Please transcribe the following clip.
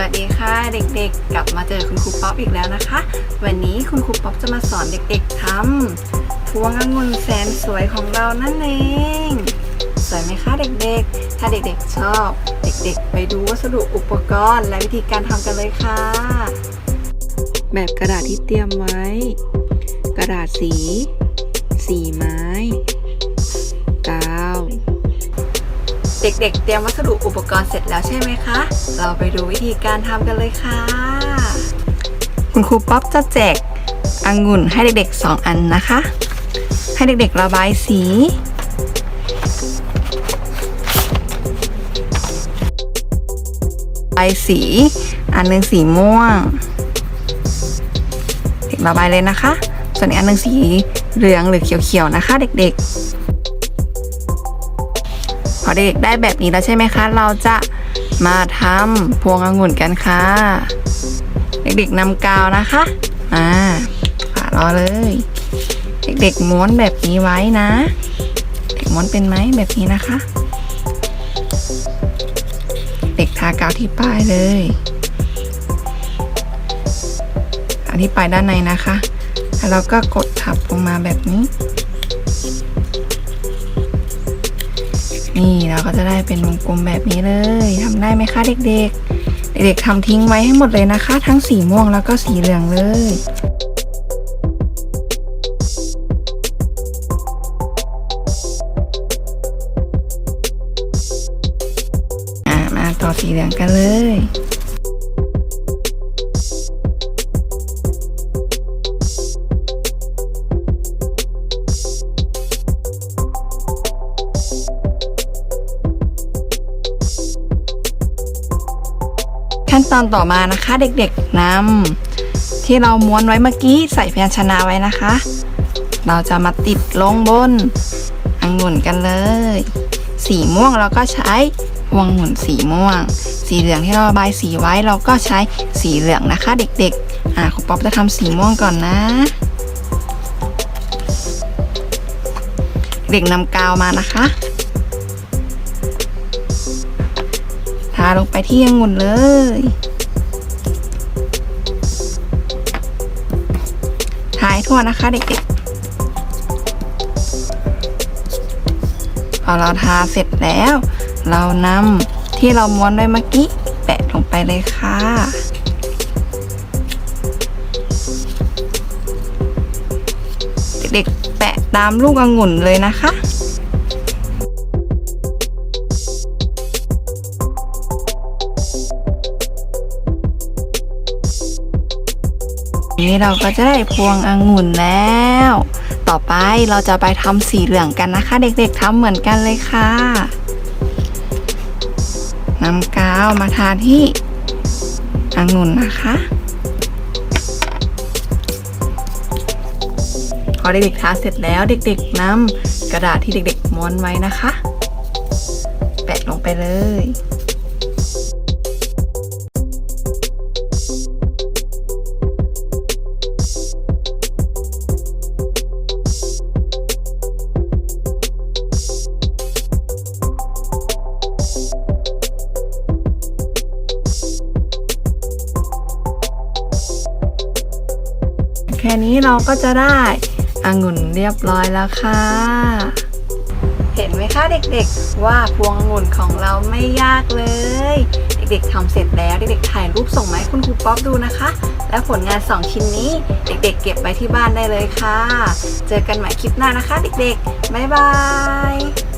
วัสดีค่ะเด็กๆ กลับมาเจอคุณครูป๊อปอีกแล้วนะคะ วันนี้คุณครูป๊อปจะมาสอนเด็กๆทำพวงองุ่นแสนสวยของเรานั่นเอง สวยไหมคะเด็กๆ ถ้าเด็กๆชอบ เด็กๆ ไปดูวัสดุอุปกรณ์และวิธีการทำกันเลยค่ะ แบบกระดาษที่เตรียมไว้ กระดาษสี สีไม้ เด็กๆ เตรียมวัสดุอุปกรณ์เสร็จแล้วใช่ไหมคะ เราไปดูวิธีการทำกันเลยค่ะ คุณครูป๊อปจะแจกองุ่นให้เด็กๆ 2 อันนะคะ ให้เด็กๆ ระบายสี ระบายสี อันหนึ่งสีม่วง เด็กระบายเลยนะคะ ส่วนอีกอันหนึ่งสีเหลืองหรือเขียวๆ นะคะ เด็กๆ เด็กได้แบบนี้แล้วใช่ไหมคะ เราจะมาทำพวงองุ่นกันค่ะ เด็กๆนำกาวนะคะอ่าฝารอเลย เด็กๆม้วนแบบนี้ไว้นะ เด็กม้วนเป็นไหมแบบนี้นะคะ เด็กทากาวที่ปลายเลยทาที่ปลายด้านในนะคะ แล้วเราก็กดทับลงมาแบบนี้ นี่เราก็จะได้เป็นวงกลมแบบนี้เลยทำได้ไหมคะเด็กๆ เด็กๆทำทิ้งไว้ให้หมดเลยนะคะ ทั้งสีม่วงแล้วก็สีเหลืองเลยมาต่อสีเหลืองกันเลย ขั้นตอนต่อมานะคะเด็กๆนำที่เราม้วนไว้เมื่อกี้ใส่พยัญชนะไว้นะคะ เราจะมาติดลงบนองุ่นกันเลย สีม่วงเราก็ใช้วงองุ่นสีม่วง สีเหลืองที่เราระบายสีไว้เราก็ใช้สีเหลืองนะคะ เด็กๆ อ่าคุณป๊อปจะทำสีม่วงก่อนนะ เด็กนำกาวมานะคะ ทาลงไปที่องุ่นเลย ทายทั่วนะคะเด็กๆ พอเราทาเสร็จแล้ว เรานำที่เราม้วนไว้เมื่อกี้แปะลงไปเลยค่ะเด็กๆแปะตามลูกองุ่นเลยนะคะ นี้เราก็จะได้พวงองุ่นแล้ว ต่อไปเราจะไปทำสีเหลืองกันนะคะ เด็กๆทำเหมือนกันเลยค่ะนำกาวมาทาที่องุ่นนะคะพอเด็กๆทาเสร็จแล้วเด็กๆนำกระดาษที่เด็กๆม้วนไว้นะคะ แปะลงไปเลย แค่นี้เราก็จะได้องุ่นเรียบร้อยแล้วค่ะ เห็นไหมคะเด็กๆ ว่าพวงองุ่นของเราไม่ยากเลย เด็กๆทำเสร็จแล้วเด็กๆถ่ายรูปส่งมาให้คุณครูป๊อปดูนะคะ และผลงาน 2 ชิ้นนี้เด็กๆ เก็บไว้ที่บ้านได้เลยค่ะ เจอกันใหม่คลิปหน้านะคะ เด็กๆ บ๊ายบาย